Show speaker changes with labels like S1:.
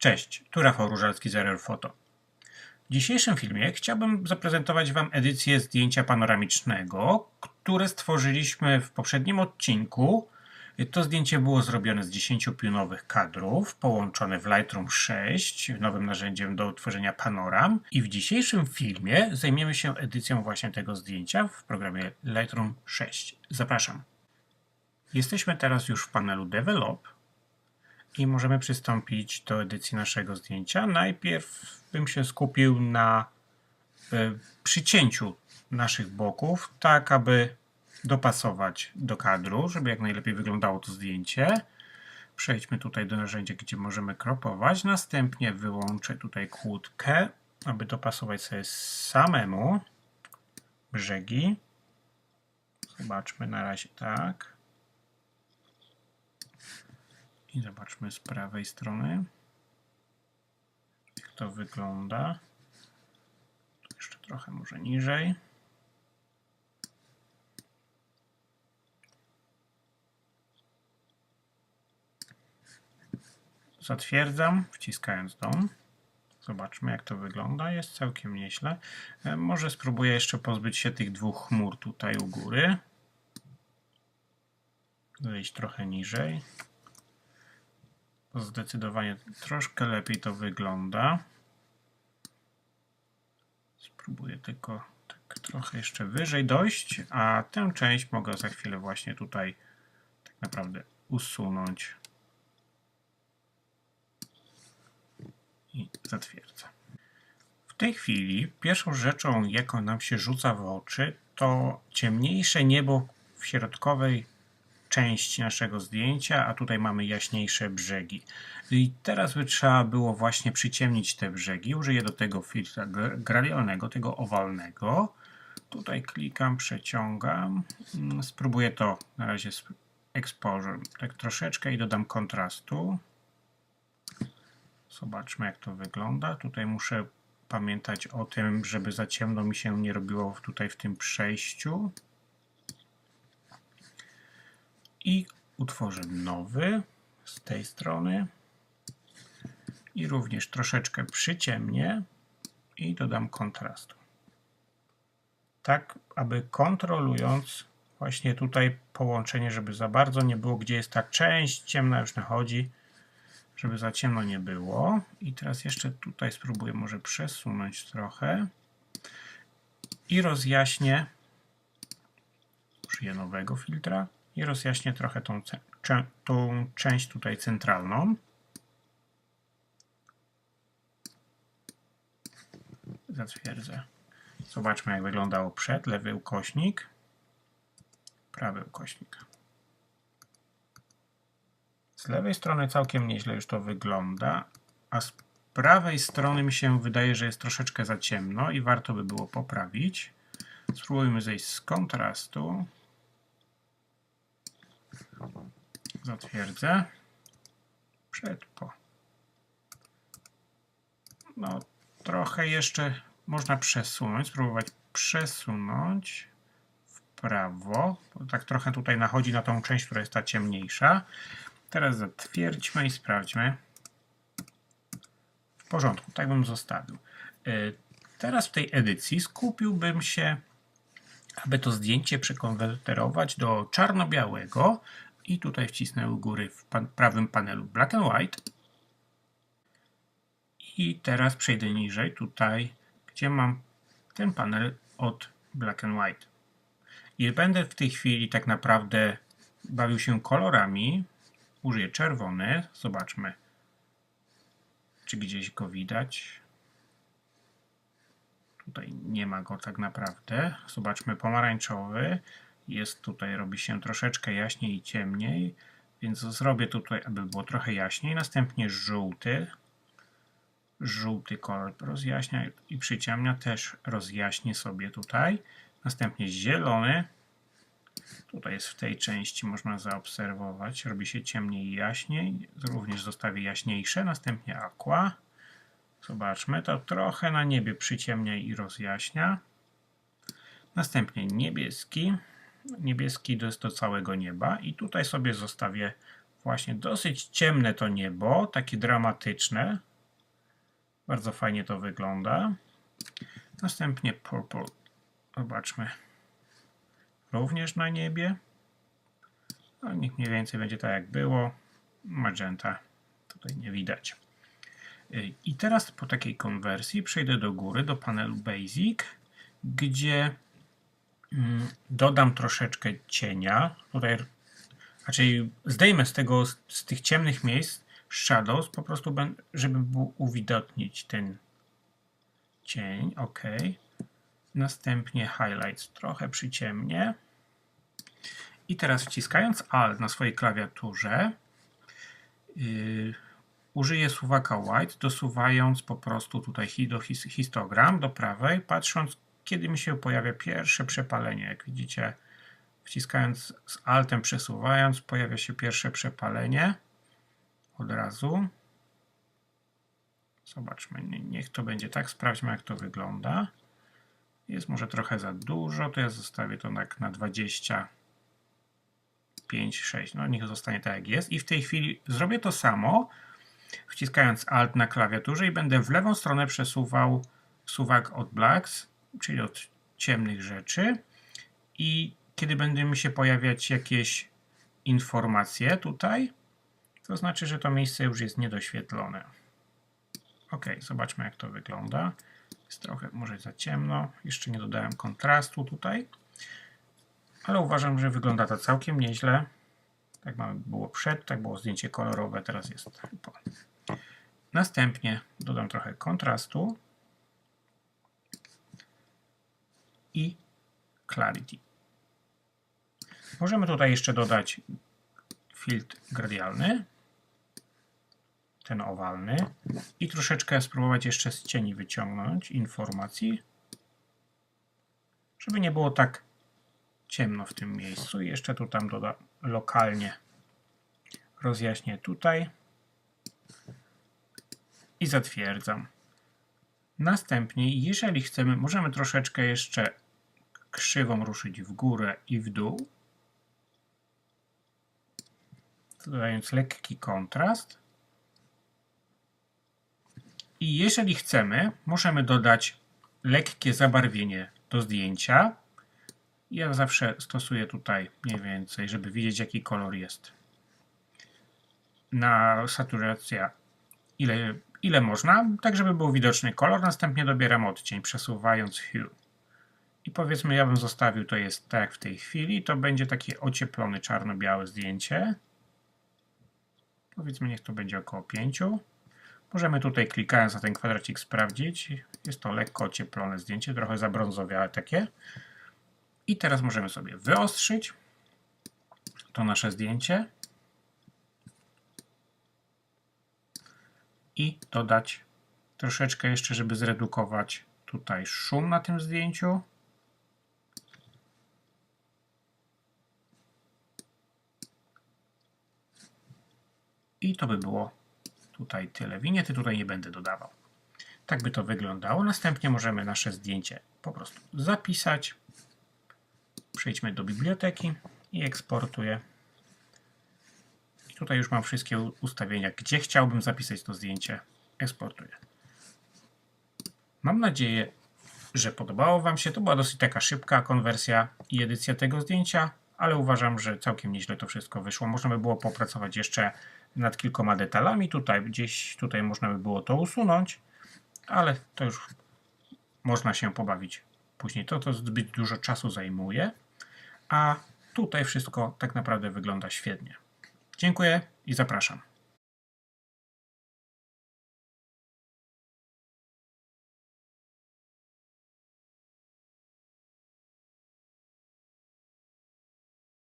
S1: Cześć, tu Rafał Różalski z Error Photo. W dzisiejszym filmie chciałbym zaprezentować Wam edycję zdjęcia panoramicznego, które stworzyliśmy w poprzednim odcinku. To zdjęcie było zrobione z 10 pionowych kadrów, połączone w Lightroom 6, nowym narzędziem do tworzenia panoram. I w dzisiejszym filmie zajmiemy się edycją właśnie tego zdjęcia w programie Lightroom 6. Zapraszam. Jesteśmy teraz już w panelu Develop i możemy przystąpić do edycji naszego zdjęcia. Najpierw bym się skupił na e, przycięciu naszych boków, tak aby dopasować do kadru, żeby jak najlepiej wyglądało to zdjęcie. Przejdźmy tutaj do narzędzia, gdzie możemy kropować. Następnie wyłączę tutaj kłódkę, aby dopasować sobie samemu brzegi. Zobaczmy na razie tak. I zobaczmy z prawej strony, jak to wygląda. Jeszcze trochę może niżej. Zatwierdzam, wciskając dom. Zobaczmy, jak to wygląda. Jest całkiem nieźle. E, Może spróbuję jeszcze pozbyć się tych dwóch chmur tutaj u góry. Zejść trochę niżej. Zdecydowanie troszkę lepiej to wygląda. Spróbuję tylko tak trochę jeszcze wyżej dojść, a tę część mogę za chwilę właśnie tutaj tak naprawdę usunąć. I zatwierdzę. W tej chwili pierwszą rzeczą, jaką nam się rzuca w oczy, to ciemniejsze niebo w środkowej części naszego zdjęcia, a tutaj mamy jaśniejsze brzegi. I teraz by trzeba było właśnie przyciemnić te brzegi. Użyję do tego filtra gradialnego, tego owalnego. Tutaj klikam, przeciągam. Mm, Spróbuję to na razie z exposure tak troszeczkę i dodam kontrastu. Zobaczmy jak to wygląda. Tutaj muszę pamiętać o tym, żeby za ciemno mi się nie robiło tutaj w tym przejściu i utworzę nowy z tej strony i również troszeczkę przyciemnię i dodam kontrastu. Tak, aby kontrolując właśnie tutaj połączenie, żeby za bardzo nie było, gdzie jest ta część ciemna już nachodzi, żeby za ciemno nie było. I teraz jeszcze tutaj spróbuję może przesunąć trochę i rozjaśnię, użyję nowego filtra, i rozjaśnię trochę tą, tą część tutaj centralną. Zatwierdzę. Zobaczmy jak wyglądało przed. Lewy ukośnik, prawy ukośnik. Z lewej strony całkiem nieźle już to wygląda, a z prawej strony mi się wydaje, że jest troszeczkę za ciemno i warto by było poprawić. Spróbujmy zejść z kontrastu. Zatwierdzę. Przed, po. No, trochę jeszcze można przesunąć, spróbować przesunąć w prawo. Tak trochę tutaj nachodzi na tą część, która jest ta ciemniejsza. Teraz zatwierdźmy i sprawdźmy. W porządku, tak bym zostawił. Y, Teraz w tej edycji skupiłbym się, aby to zdjęcie przekonwerterować do czarno-białego i tutaj wcisnę u góry w pan, prawym panelu Black and White. I teraz przejdę niżej, tutaj, gdzie mam ten panel od Black and White. I będę w tej chwili tak naprawdę bawił się kolorami. Użyję czerwony. Zobaczmy, czy gdzieś go widać. Tutaj nie ma go tak naprawdę. Zobaczmy pomarańczowy jest tutaj, robi się troszeczkę jaśniej i ciemniej, więc zrobię tutaj, aby było trochę jaśniej. Następnie żółty. Żółty kolor rozjaśnia i przyciemnia, też rozjaśnię sobie tutaj. Następnie zielony. Tutaj jest w tej części, można zaobserwować, robi się ciemniej i jaśniej. Również zostawię jaśniejsze. Następnie aqua. Zobaczmy, to trochę na niebie przyciemnia i rozjaśnia. Następnie niebieski niebieski do, do całego nieba i tutaj sobie zostawię właśnie dosyć ciemne to niebo, takie dramatyczne, Bardzo fajnie to wygląda. Następnie purple. Zobaczmy. Również na niebie. No, niech mniej więcej będzie tak jak było. Magenta tutaj nie widać. I teraz po takiej konwersji przejdę do góry, do panelu Basic, gdzie dodam troszeczkę cienia. Tutaj raczej zdejmę z tego, z, tych ciemnych miejsc shadows, po prostu, żeby był uwidocznić ten cień. OK. Następnie highlights trochę przyciemnię. I teraz wciskając Alt na swojej klawiaturze, yy, użyję suwaka White, dosuwając po prostu tutaj do his- histogram do prawej, patrząc kiedy mi się pojawia pierwsze przepalenie. Jak widzicie, wciskając z Altem, przesuwając, pojawia się pierwsze przepalenie od razu. Zobaczmy, nie- niech to będzie tak, sprawdźmy jak to wygląda. Jest może trochę za dużo, to ja zostawię to tak na 20. 5, 6. No niech zostanie tak jak jest. I w tej chwili zrobię to samo, wciskając Alt na klawiaturze i będę w lewą stronę przesuwał suwak od blacks, czyli od ciemnych rzeczy. I kiedy będą mi się pojawiać jakieś informacje tutaj, to znaczy, że to miejsce już jest niedoświetlone. Ok, zobaczmy jak to wygląda. Jest trochę może za ciemno. Jeszcze nie dodałem kontrastu tutaj ale uważam, że wygląda to całkiem nieźle. Tak było przed, tak było zdjęcie kolorowe, teraz jest po. Następnie dodam trochę kontrastu i clarity. Możemy tutaj jeszcze dodać filtr gradialny, ten owalny i troszeczkę spróbować jeszcze z cieni wyciągnąć informacji, żeby nie było tak ciemno w tym miejscu. I jeszcze tu tam dodam lokalnie rozjaśnię tutaj i zatwierdzam. Następnie, jeżeli chcemy, możemy troszeczkę jeszcze krzywą ruszyć w górę i w dół, dodając lekki kontrast. I jeżeli chcemy, możemy dodać lekkie zabarwienie do zdjęcia. Ja zawsze stosuję tutaj mniej więcej, żeby widzieć jaki kolor jest. Na saturacja ile, ile można, tak żeby był widoczny kolor. Następnie dobieram odcień, przesuwając hue. I powiedzmy, ja bym zostawił, to jest tak jak w tej chwili, to będzie takie ocieplone czarno-białe zdjęcie. Powiedzmy, niech to będzie około 5. Możemy tutaj klikając na ten kwadracik sprawdzić. Jest to lekko ocieplone zdjęcie, trochę zabrązowiałe takie. I teraz możemy sobie wyostrzyć to nasze zdjęcie i dodać troszeczkę jeszcze, żeby zredukować tutaj szum na tym zdjęciu. I to by było tutaj tyle. Winiety tutaj nie będę dodawał. Tak by to wyglądało. Następnie możemy nasze zdjęcie po prostu zapisać. Przejdźmy do biblioteki i eksportuję. Tutaj już mam wszystkie ustawienia, gdzie chciałbym zapisać to zdjęcie. Eksportuję. Mam nadzieję, że podobało Wam się. To była dosyć taka szybka konwersja i edycja tego zdjęcia, ale uważam, że całkiem nieźle to wszystko wyszło. Można by było popracować jeszcze nad kilkoma detalami. Tutaj gdzieś tutaj można by było to usunąć, ale to już można się pobawić później. To to zbyt dużo czasu zajmuje, a tutaj wszystko tak naprawdę wygląda świetnie. Dziękuję i zapraszam.